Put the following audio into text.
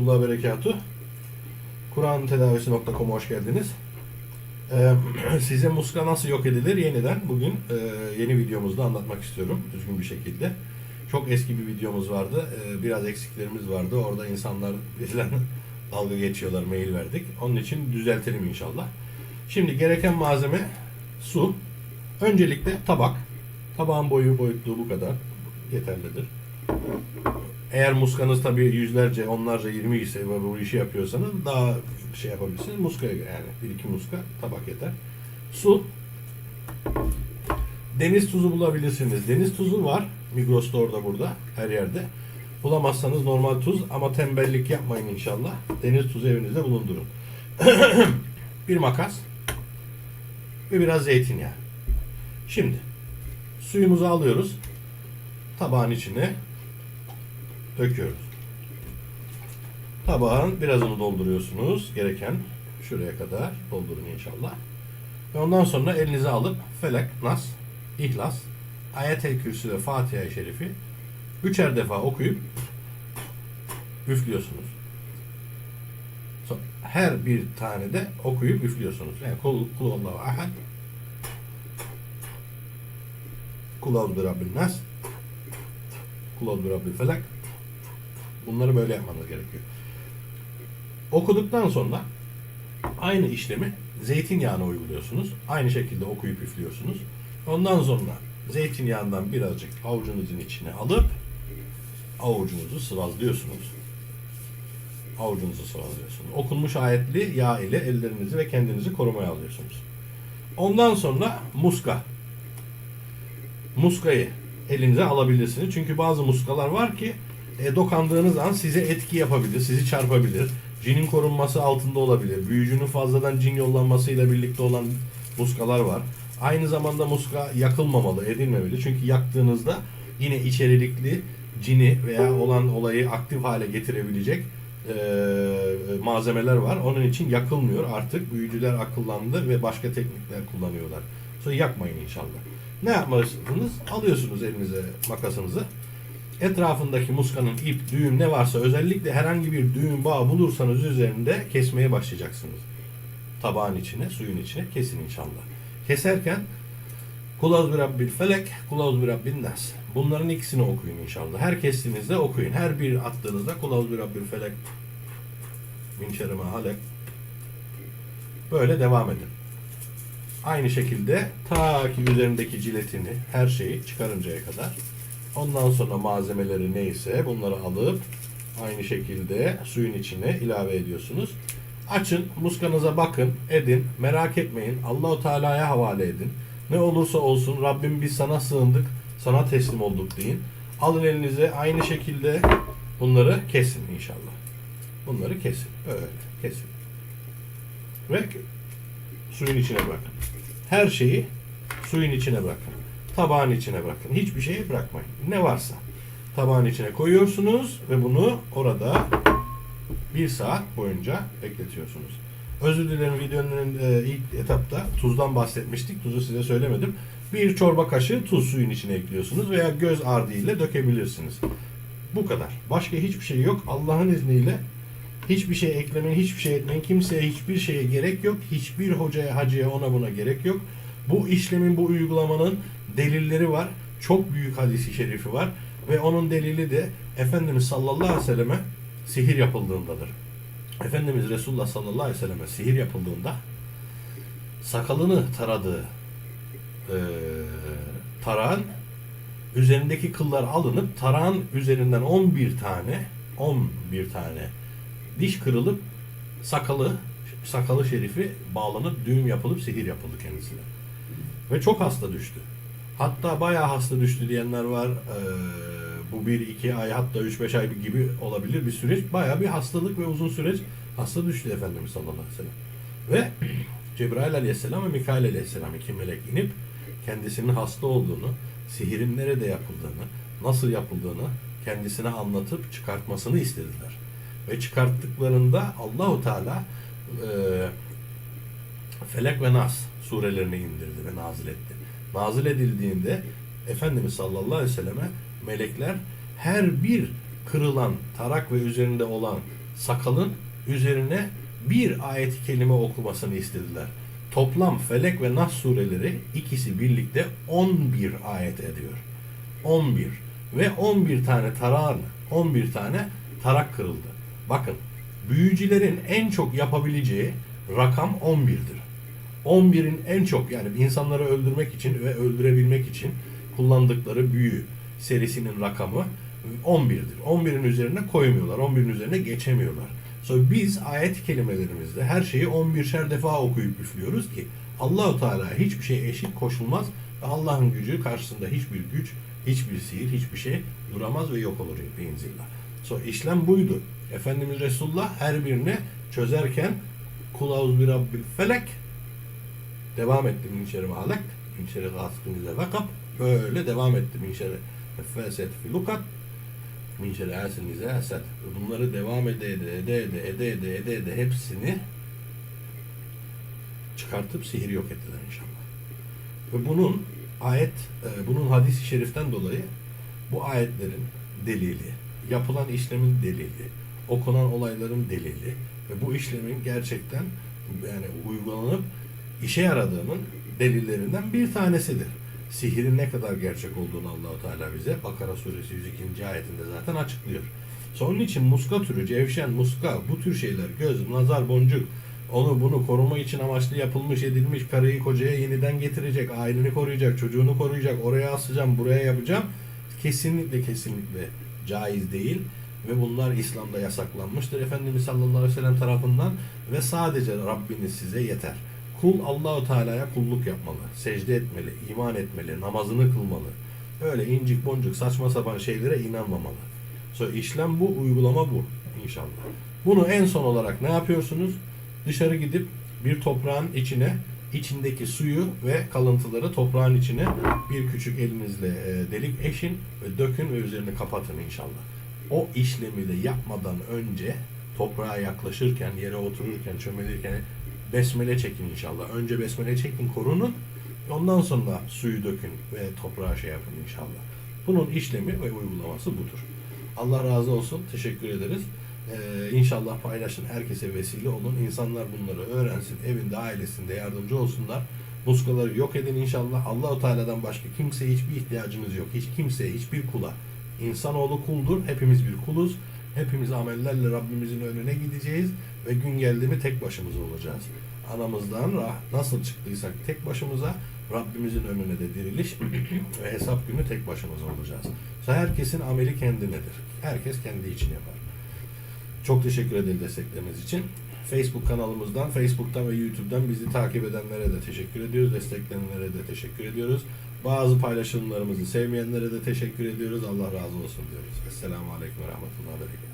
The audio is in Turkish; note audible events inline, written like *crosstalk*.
Selamun Aleyküm ve Rahmetullah ve Berekatuhu. Kur'an tedavisi.com'a hoş geldiniz. Ee, *clears throat* size muska nasıl yok edilir yeniden bugün e, yeni videomuzda anlatmak istiyorum düzgün bir şekilde. Çok eski bir videomuz vardı. Ee, biraz eksiklerimiz vardı. Orada insanlar bizden *laughs* dalga geçiyorlar, mail verdik. Onun için düzeltelim inşallah. Şimdi gereken malzeme su. Öncelikle tabak. Tabağın boyu boyutluğu bu kadar. Yeterlidir. Eğer muskanız tabii yüzlerce, onlarca, yirmi ise ve bu işi yapıyorsanız daha şey yapabilirsiniz. Muskaya göre yani. Bir iki muska tabak yeter. Su. Deniz tuzu bulabilirsiniz. Deniz tuzu var. Migros'ta orada burada. Her yerde. Bulamazsanız normal tuz ama tembellik yapmayın inşallah. Deniz tuzu evinizde bulundurun. *clears throat* bir makas ve biraz zeytinyağı. Şimdi suyumuzu alıyoruz. Tabağın içine döküyoruz. Tabağın birazını dolduruyorsunuz. Gereken şuraya kadar doldurun inşallah. Ve ondan sonra elinize alıp Felek, Nas, İhlas, Ayet-el Kürsü ve Fatiha-i Şerifi üçer defa okuyup üflüyorsunuz. Her bir tane de okuyup üflüyorsunuz. Yani kul, kul Allahu ahad Kul bi Rabbin Nas Kul bi Rabbil Felak Bunları böyle yapmanız gerekiyor. Okuduktan sonra aynı işlemi zeytinyağına uyguluyorsunuz. Aynı şekilde okuyup üflüyorsunuz. Ondan sonra zeytinyağından birazcık avucunuzun içine alıp avucunuzu sıvazlıyorsunuz. Avucunuzu sıvazlıyorsunuz. Okunmuş ayetli yağ ile ellerinizi ve kendinizi korumaya alıyorsunuz. Ondan sonra muska. Muskayı elinize alabilirsiniz. Çünkü bazı muskalar var ki e, dokandığınız an size etki yapabilir, sizi çarpabilir. Cinin korunması altında olabilir. Büyücünün fazladan cin yollanmasıyla birlikte olan muskalar var. Aynı zamanda muska yakılmamalı, edilmemeli. Çünkü yaktığınızda yine içerikli cini veya olan olayı aktif hale getirebilecek e, malzemeler var. Onun için yakılmıyor artık. Büyücüler akıllandı ve başka teknikler kullanıyorlar. Sonra yakmayın inşallah. Ne yapmalısınız? Alıyorsunuz elinize makasınızı etrafındaki muskanın ip, düğüm ne varsa özellikle herhangi bir düğüm bağı bulursanız üzerinde kesmeye başlayacaksınız. Tabağın içine, suyun içine kesin inşallah. Keserken Kulaz bir Rabbil felek, kulaz bir Rabbin nas. Bunların ikisini okuyun inşallah. Her kestiğinizde okuyun. Her bir attığınızda kulaz bir Rabbil felek min şerri ma halek. Böyle devam edin. Aynı şekilde ta ki üzerindeki ciletini, her şeyi çıkarıncaya kadar Ondan sonra malzemeleri neyse bunları alıp aynı şekilde suyun içine ilave ediyorsunuz. Açın, muskanıza bakın, edin, merak etmeyin. Allahu Teala'ya havale edin. Ne olursa olsun Rabbim biz sana sığındık, sana teslim olduk deyin. Alın elinize aynı şekilde bunları kesin inşallah. Bunları kesin. Öyle kesin. Ve suyun içine bırakın. Her şeyi suyun içine bırakın tabağın içine bırakın. Hiçbir şeyi bırakmayın. Ne varsa tabağın içine koyuyorsunuz ve bunu orada bir saat boyunca bekletiyorsunuz. Özür dilerim videonun e, ilk etapta tuzdan bahsetmiştik. Tuzu size söylemedim. Bir çorba kaşığı tuz suyun içine ekliyorsunuz veya göz ardı ile dökebilirsiniz. Bu kadar. Başka hiçbir şey yok. Allah'ın izniyle hiçbir şey eklemeyin, hiçbir şey etmeyin. Kimseye hiçbir şeye gerek yok. Hiçbir hocaya, hacıya ona buna gerek yok. Bu işlemin, bu uygulamanın delilleri var. Çok büyük hadisi şerifi var. Ve onun delili de Efendimiz sallallahu aleyhi ve selleme sihir yapıldığındadır. Efendimiz Resulullah sallallahu aleyhi ve selleme sihir yapıldığında sakalını taradığı e, tarağın üzerindeki kıllar alınıp tarağın üzerinden 11 tane 11 tane diş kırılıp sakalı sakalı şerifi bağlanıp düğüm yapılıp sihir yapıldı kendisine. Ve çok hasta düştü. Hatta bayağı hasta düştü diyenler var. Ee, bu bir iki ay hatta üç beş ay gibi olabilir bir süreç. Bayağı bir hastalık ve uzun süreç hasta düştü Efendimiz sallallahu aleyhi ve sellem. Ve Cebrail aleyhisselam ve Mikail aleyhisselam iki melek inip kendisinin hasta olduğunu, sihirin nerede yapıldığını, nasıl yapıldığını kendisine anlatıp çıkartmasını istediler. Ve çıkarttıklarında Allahu Teala e, Felek ve Nas surelerini indirdi ve nazil etti nazil edildiğinde Efendimiz sallallahu aleyhi ve selleme melekler her bir kırılan tarak ve üzerinde olan sakalın üzerine bir ayet-i kerime okumasını istediler. Toplam Felek ve Nas sureleri ikisi birlikte 11 ayet ediyor. 11 ve 11 tane tarağın 11 tane tarak kırıldı. Bakın büyücülerin en çok yapabileceği rakam 11'dir. 11'in en çok yani insanları öldürmek için ve öldürebilmek için kullandıkları büyü serisinin rakamı 11'dir. 11'in üzerine koymuyorlar. 11'in üzerine geçemiyorlar. So biz ayet kelimelerimizde her şeyi 11'şer defa okuyup üflüyoruz ki Allahu Teala hiçbir şey eşit koşulmaz ve Allah'ın gücü karşısında hiçbir güç, hiçbir sihir, hiçbir şey duramaz ve yok olur biiznillah. So işlem buydu. Efendimiz Resulullah her birini çözerken kul bir rabbil felek devam etti min şerri ma halak min şerri gasikin ize vakab böyle devam etti min şerri nefeset fi lukat. Min şerri asin ize esed. Bunları devam ede ede ede ede ede ede ede ede hepsini çıkartıp sihir yok ettiler inşallah. Ve bunun ayet, e, bunun hadis-i şeriften dolayı bu ayetlerin delili, yapılan işlemin delili, okunan olayların delili ve bu işlemin gerçekten yani uygulanıp işe yaradığının delillerinden bir tanesidir. Sihirin ne kadar gerçek olduğunu Allahu Teala bize Bakara suresi 102. ayetinde zaten açıklıyor. Onun için muska türü, cevşen, muska bu tür şeyler göz, nazar, boncuk onu bunu koruma için amaçlı yapılmış edilmiş karıyı kocaya yeniden getirecek, aileni koruyacak, çocuğunu koruyacak, oraya asacağım, buraya yapacağım. Kesinlikle kesinlikle caiz değil ve bunlar İslam'da yasaklanmıştır Efendimiz sallallahu aleyhi ve sellem tarafından ve sadece Rabbiniz size yeter. Kul Allahu Teala'ya kulluk yapmalı, secde etmeli, iman etmeli, namazını kılmalı. Öyle incik boncuk saçma sapan şeylere inanmamalı. So işlem bu, uygulama bu inşallah. Bunu en son olarak ne yapıyorsunuz? Dışarı gidip bir toprağın içine içindeki suyu ve kalıntıları toprağın içine bir küçük elinizle e, delik eşin ve dökün ve üzerini kapatın inşallah. O işlemi de yapmadan önce toprağa yaklaşırken, yere otururken, çömelirken besmele çekin inşallah. Önce besmele çekin, korunun. Ondan sonra suyu dökün ve toprağa şey yapın inşallah. Bunun işlemi ve uygulaması budur. Allah razı olsun. Teşekkür ederiz. Ee, inşallah paylaşın. Herkese vesile olun. İnsanlar bunları öğrensin. Evinde, ailesinde yardımcı olsunlar. Muskaları yok edin inşallah. Allahu Teala'dan başka kimseye hiçbir ihtiyacınız yok. Hiç kimseye, hiçbir kula. İnsanoğlu kuldur. Hepimiz bir kuluz. Hepimiz amellerle Rabbimizin önüne gideceğiz ve gün geldi mi tek başımıza olacağız. Anamızdan rah nasıl çıktıysak tek başımıza Rabbimizin önüne de diriliş ve hesap günü tek başımıza olacağız. So, herkesin ameli kendinedir. Herkes kendi için yapar. Çok teşekkür ederiz destekleriniz için. Facebook kanalımızdan, Facebook'tan ve YouTube'dan bizi takip edenlere de teşekkür ediyoruz. Destekleyenlere de teşekkür ediyoruz. Bazı paylaşımlarımızı sevmeyenlere de teşekkür ediyoruz. Allah razı olsun diyoruz. Esselamu Aleyküm ve Rahmetullah.